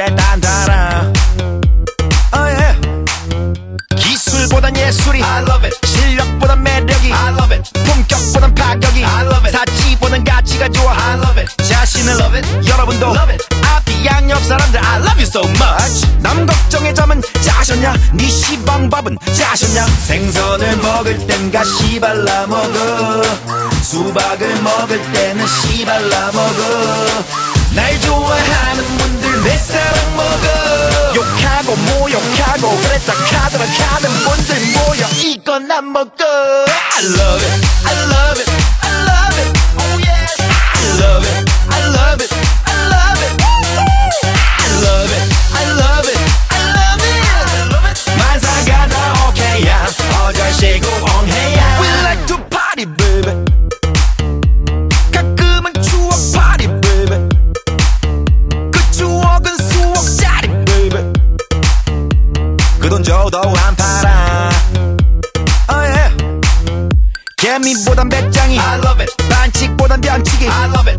15년째 단단하 oh, yeah. 기술보단 예술이 I love it. 실력보단 매력이 I love it. 품격보단 파격이 I love it. 사치보단 가치가 좋아 I love it. 자신을 Love it. 여러분도 Love it. 앞뒤 양옆 사람들 I love you so much 남 걱정의 점은 짜셨냐 네 시방밥은 짜셨냐 생선을 먹을 땐 가 시 발라 먹어 수박을 먹을 때는 씨 발라 먹어 하고 그랬다 카드라 카는 분들 모여. 이건 안 먹어 I love it. I love it 안 팔아 oh yeah 개미보단 배짱이 I love it. 반칙보단 변칙이 I love it.